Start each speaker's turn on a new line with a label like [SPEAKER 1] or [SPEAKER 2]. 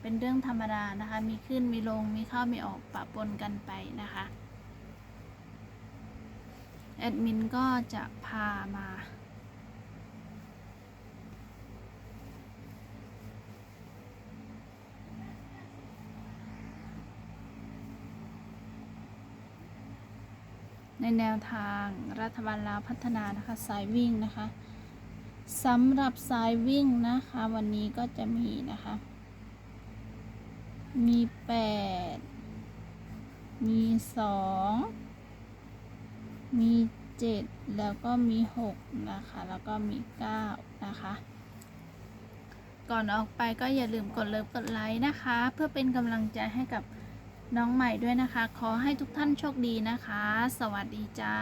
[SPEAKER 1] เป็นเรื่องธรรมดานะคะ มีขึ้นมีลง มีเข้ามีออกปะปนกันไปนะคะ แอดมินก็จะพามา ในแนวทางรัฐบาลลาวพัฒนานะคะ สายวิ่งนะคะสำหรับสายวิ่งนะคะ วันนี้ก็จะมีนะคะ มีแปด มีสอง มีเจ็ดแล้วก็มีหกนะคะ แล้วก็มีเก้านะคะ ก่อนออกไปก็อย่าลืมกดเลิฟกดไลค์นะคะ เพื่อเป็นกำลังใจให้กับน้องใหม่ด้วยนะคะ ขอให้ทุกท่านโชคดีนะคะ สวัสดีจ้า